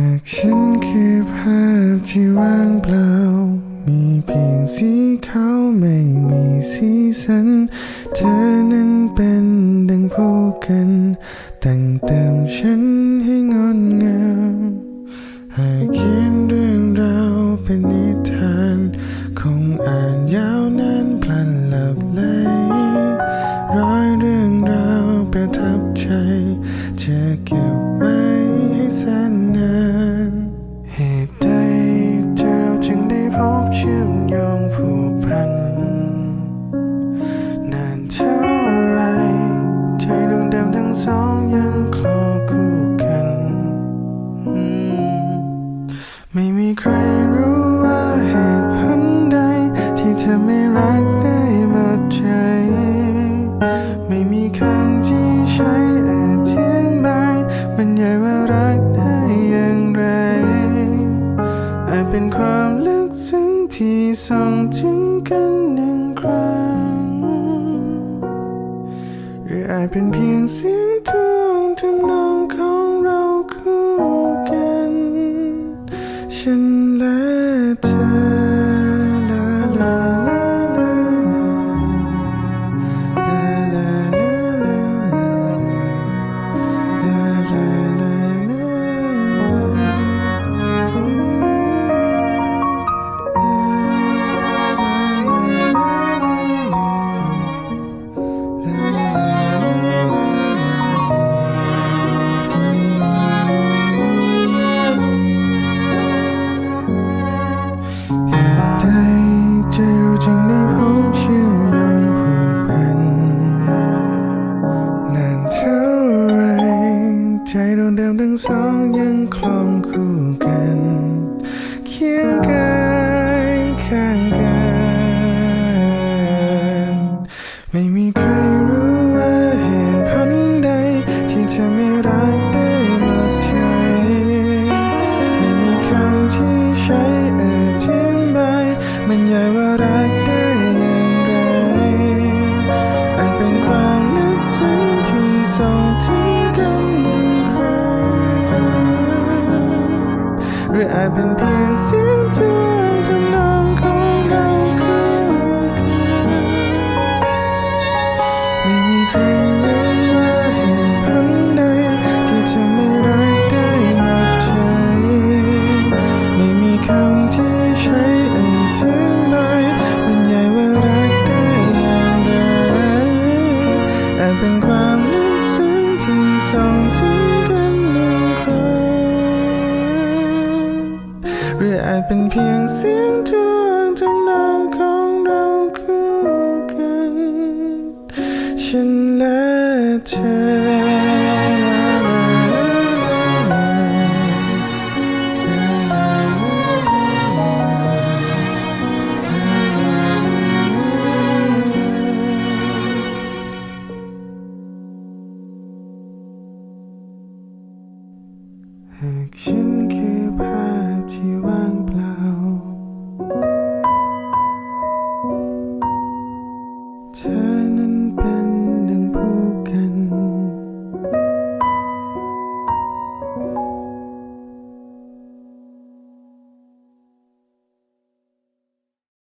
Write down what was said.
ากฉันคือภาพที่ว่างเปล่า มีเพียงสีขาวไม่มีสีสัน เธอนั้นเป็นดังผู้กัน แต่งเติมฉันให้งดงาม หากเขียนเรื่องราวเป็นนิทาน คงอ่านยาวนานพลันหลับไหลร้อยเรื่องราวประทับใจจะเก็บไว้ พัน นานเท่าไร ใจดวงเดิมทั้งสองยังคลอคู่กัน ไม่มีใครรู้ว่าเหตุผลใด ที่เธอไม่รัก ส่งถึงกันหนึ่งครั้ง หรืออาจเป็นเพียงเสียงเธอ จึงได้พบเชื่อมโยงผูกพันนานเท่าไร ใจดวงเดิมทั้งสองยังคลองคู่กัน เคียงกายข้างกัน กได้อย่างไรอาจเป็นความลึกซึ้งที่ส่งถึงกันหนึ่งครั้งหรืออาจเป็น เป็นเพียงเสียงทวงทำนองของเราคู่กัน ฉันและเธอหากฉัน Tell